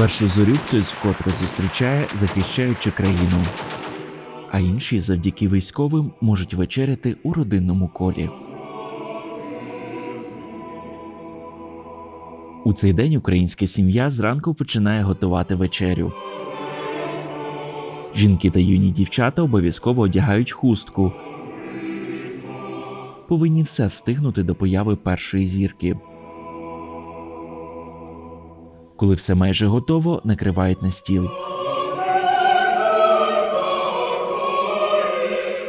Першу зорю хтось вкотре зустрічає, захищаючи країну, а інші завдяки військовим можуть вечеряти у родинному колі. У цей день українська сім'я зранку починає готувати вечерю. Жінки та юні дівчата обов'язково одягають хустку. Повинні все встигнути до появи першої зірки. Коли все майже готово, накривають на стіл.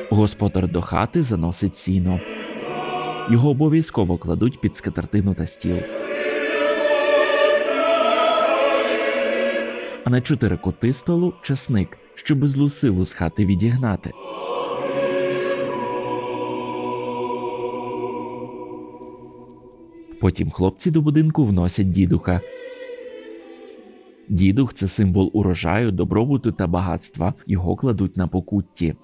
Господар до хати заносить сіно. Його обов'язково кладуть під скатертину та стіл. А на чотири коти столу часник, щоб злу силу з хати відігнати. Потім хлопці до будинку вносять дідуха. Дідух це символ урожаю, добробуту та багатства. Його кладуть на покутті.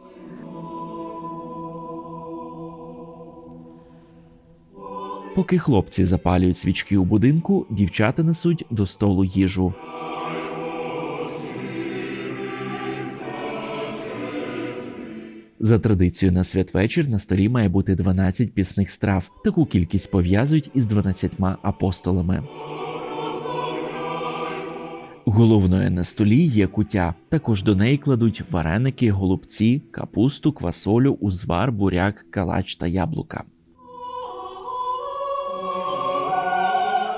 Поки хлопці запалюють свічки у будинку, дівчата несуть до столу їжу. За традицією на святвечір на столі має бути 12 пісних страв. Таку кількість пов'язують із 12 апостолами. Головною на столі є кутя. Також до неї кладуть вареники, голубці, капусту, квасолю, узвар, буряк, калач та яблука.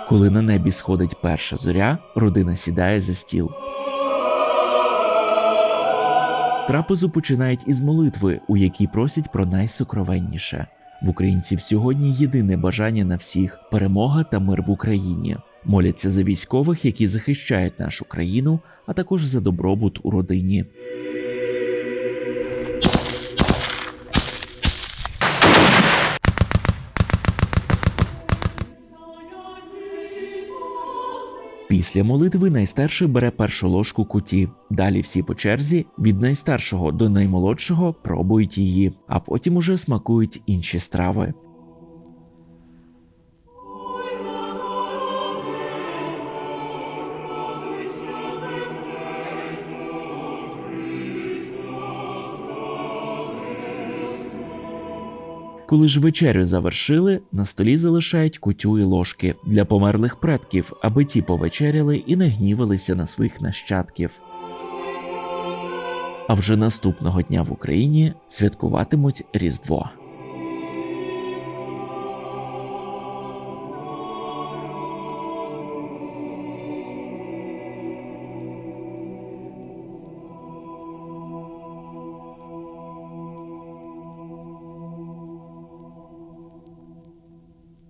Коли на небі сходить перша зоря, родина сідає за стіл. Трапезу починають із молитви, у якій просять про найсокровенніше. В українців сьогодні єдине бажання на всіх перемога та мир в Україні. Моляться за військових, які захищають нашу країну, а також за добробут у родині. Після молитви найстарший бере першу ложку куті. Далі всі по черзі від найстаршого до наймолодшого пробують її, а потім уже смакують інші страви. Коли ж вечерю завершили, на столі залишають кутю і ложки для померлих предків, аби ті повечеряли і не гнівалися на своїх нащадків. А вже наступного дня в Україні святкуватимуть Різдво.